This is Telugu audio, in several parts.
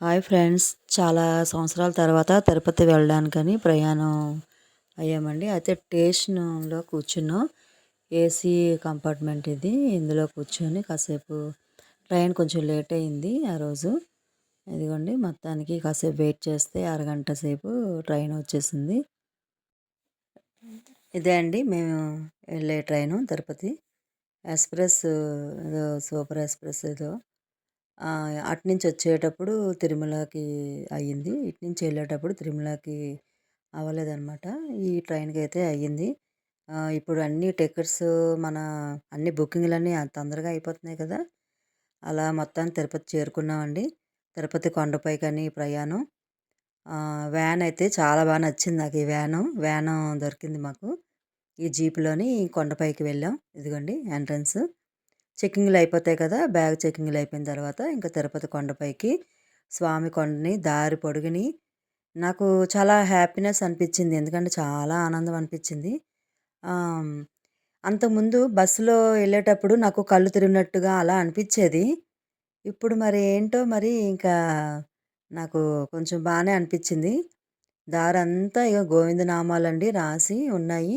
Hi friends. చాలా సంవత్సరాల తర్వాత తిరుపతి వెళ్ళడానికని ప్రయాణం అయ్యామండి. అయితే స్టేషన్లో కూర్చున్నాం. ఏసీ కంపార్ట్మెంట్ ఇది. ఇందులో కూర్చొని కాసేపు ట్రైన్ కొంచెం లేట్ అయింది ఆ రోజు. ఇదిగోండి మొత్తానికి కాసేపు వెయిట్ చేస్తే అరగంట సేపు ట్రైన్ వచ్చేసింది. ఇదే అండి మేము వెళ్ళే ట్రైను తిరుపతి ఎక్స్ప్రెస్ ఏదో సూపర్ ఎక్స్ప్రెస్ ఏదో. అటు నుంచి వచ్చేటప్పుడు తిరుమలకి అయ్యింది. ఇటు నుంచి వెళ్ళేటప్పుడు తిరుమలకి అవ్వలేదన్నమాట. ఈ ట్రైన్కి అయితే అయ్యింది ఇప్పుడు అన్ని టికెట్స్ మన అన్ని బుకింగ్లన్నీ తొందరగా అయిపోతున్నాయి కదా! అలా మొత్తం తిరుపతి చేరుకున్నామండి. తిరుపతి కొండపైకని ప్రయాణం. వ్యాన్ అయితే చాలా బాగా నచ్చింది నాకు ఈ వ్యాను. వ్యాను దొరికింది మాకు. ఈ జీప్లోని కొండపైకి వెళ్ళాం. ఇదిగోండి ఎంట్రన్స్. చెక్కింగ్లు అయిపోతాయి కదా! బ్యాగ్ చెక్కింగ్లు అయిపోయిన తర్వాత ఇంకా తిరుపతి కొండపైకి స్వామి కొండని దారి పొడుగుని నాకు చాలా హ్యాపీనెస్ అనిపించింది. ఎందుకంటే చాలా ఆనందం అనిపించింది. అంతకుముందు బస్సులో వెళ్ళేటప్పుడు నాకు కళ్ళు తిరిగినట్టుగా అలా అనిపించేది. ఇప్పుడు మరి ఏంటో మరి ఇంకా నాకు కొంచెం బాగానే అనిపించింది. దారంతా ఇక గోవిందనామాలండి రాసి ఉన్నాయి.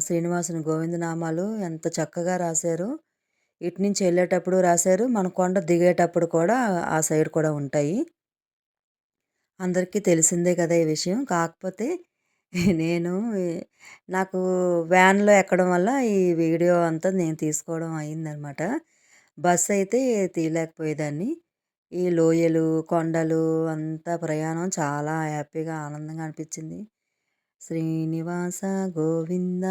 శ్రీనివాసుని గోవిందనామాలు ఎంత చక్కగా రాశారు. ఇటు నుంచి వెళ్ళేటప్పుడు రాశారు మన కొండ దిగేటప్పుడు కూడా ఆ సైడ్ కూడా ఉంటాయి. అందరికీ తెలిసిందే కదా ఈ విషయం. కాకపోతే నేను నాకు వ్యాన్లో ఎక్కడం వల్ల ఈ వీడియో అంతా నేను తీసుకోవడం అయిందనమాట. బస్ అయితే తీయలేకపోయేదాన్ని. ఈ లోయలు కొండలు అంతా ప్రయాణం చాలా హ్యాపీగా ఆనందంగా అనిపించింది. శ్రీనివాస గోవింద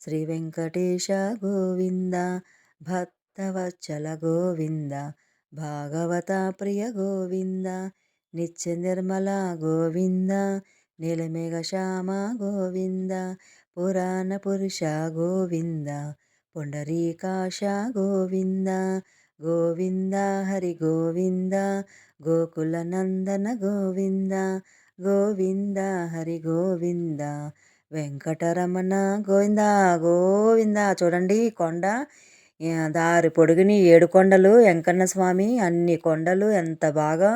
శ్రీ వెంకటేశ గోవింద భక్త భక్తవత్సల గోవింద భాగవత ప్రియ గోవింద నిత్య నిర్మల గోవింద నీలమేఘ శ్యామ గోవింద పురాణ పురుష గోవింద పుండరీకాశ గోవింద గోవింద హరి గోవింద గోకుల నందన గోవింద గోవింద హరి గోవింద వెంకటరమణ గోవింద గోవింద. చూడండి కొండ దారి పొడుగుని ఏడు కొండలు వెంకన్న స్వామి అన్ని కొండలు ఎంత బాగా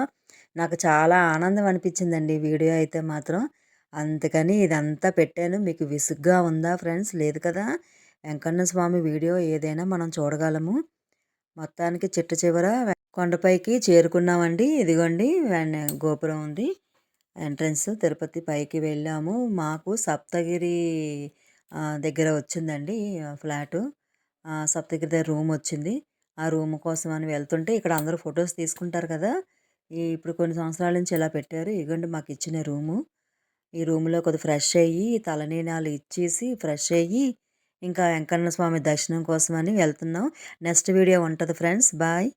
నాకు చాలా ఆనందం అనిపించిందండి వీడియో అయితే మాత్రం. అందుకని ఇదంతా పెట్టాను. మీకు విసుగ్గా ఉందా ఫ్రెండ్స్? లేదు కదా? వెంకన్న స్వామి వీడియో ఏదైనా మనం చూడగలము. మొత్తానికి చిట్ట చివర కొండపైకి చేరుకున్నామండి. ఇదిగోండి గోపురం ఉంది. ఎంట్రన్స్ తిరుపతి పైకి వెళ్ళాము. మాకు సప్తగిరి దగ్గర వచ్చిందండి ఫ్లాటు. సప్తగిరి దగ్గర రూమ్ వచ్చింది. ఆ రూమ్ కోసం అని వెళ్తుంటే ఇక్కడ అందరూ ఫొటోస్ తీసుకుంటారు కదా! ఇప్పుడు కొన్ని సంవత్సరాల నుంచి ఇలా పెట్టారు. ఇగోండి మాకు ఇచ్చిన రూము. ఈ రూమ్లో కొద్ది ఫ్రెష్ అయ్యి తలనీనాలు ఇచ్చేసి ఫ్రెష్ అయ్యి ఇంకా వెంకన్న స్వామి దర్శనం కోసం అని వెళ్తున్నాం. నెక్స్ట్ వీడియో ఉంటుంది ఫ్రెండ్స్. బాయ్!